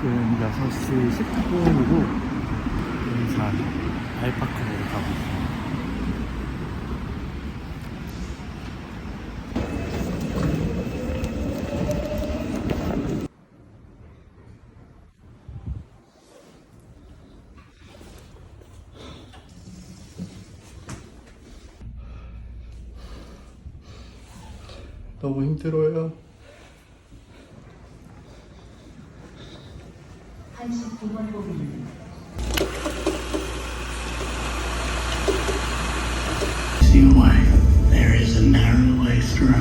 지금 6시 19분이고 용산 알파크로 가고 있습니다. 너무 힘들어요. 89번 고객님. See why there is a narrow way through.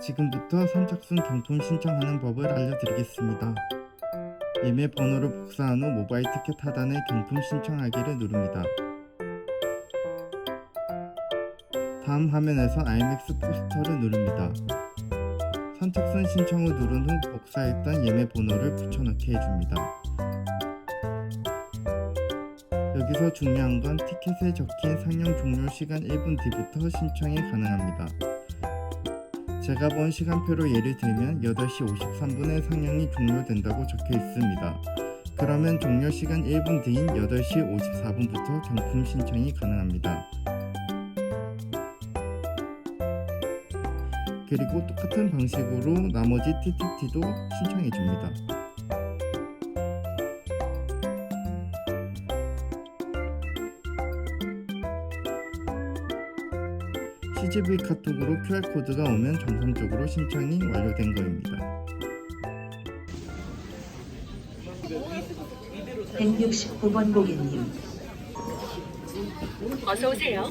지금부터 선착순 경품 신청하는 법을 알려드리겠습니다. 예매 번호를 복사한 후 모바일 티켓 하단에 경품 신청하기를 누릅니다. 다음 화면에서 IMAX 포스터를 누릅니다. 선착순 신청을 누른 후 복사했던 예매 번호를 붙여넣기 해줍니다. 여기서 중요한 건 티켓에 적힌 상영 종료 시간 1분 뒤부터 신청이 가능합니다. 제가 본 시간표로 예를 들면 8시 53분에 상영이 종료된다고 적혀 있습니다. 그러면 종료 시간 1분 뒤인 8시 54분부터 경품 신청이 가능합니다. 그리고 똑같은 방식으로 나머지 TTT도 신청해 줍니다. CGV 카톡으로 QR코드가 오면 정상적으로 신청이 완료된 거입니다. 169번 고객님. 어서 오세요.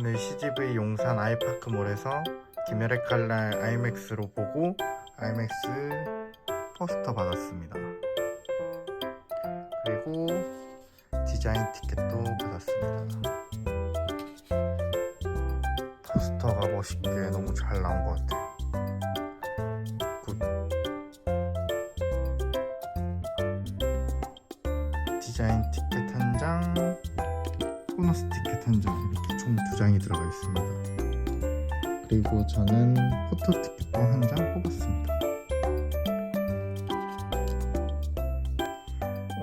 오늘 CGV 용산 아이파크몰에서 김열의 칼날 아이맥스로 보고 아이맥스 포스터 받았습니다. 그리고 디자인 티켓도 받았습니다. 포스터가 멋있게 너무 잘 나온 것 같아요. 굿. 디자인 티켓 한 장, 보너스 티켓 한장 이렇게 총 두 장이 들어가 있습니다. 그리고 저는 포토 티켓도 한 장 뽑았습니다.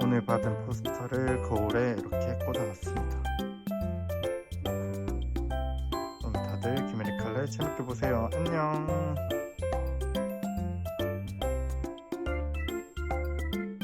오늘 받은 포스터를 거울에 이렇게 꽂아놨습니다. 오늘 다들 김메리칼레 재밌게 보세요. 안녕.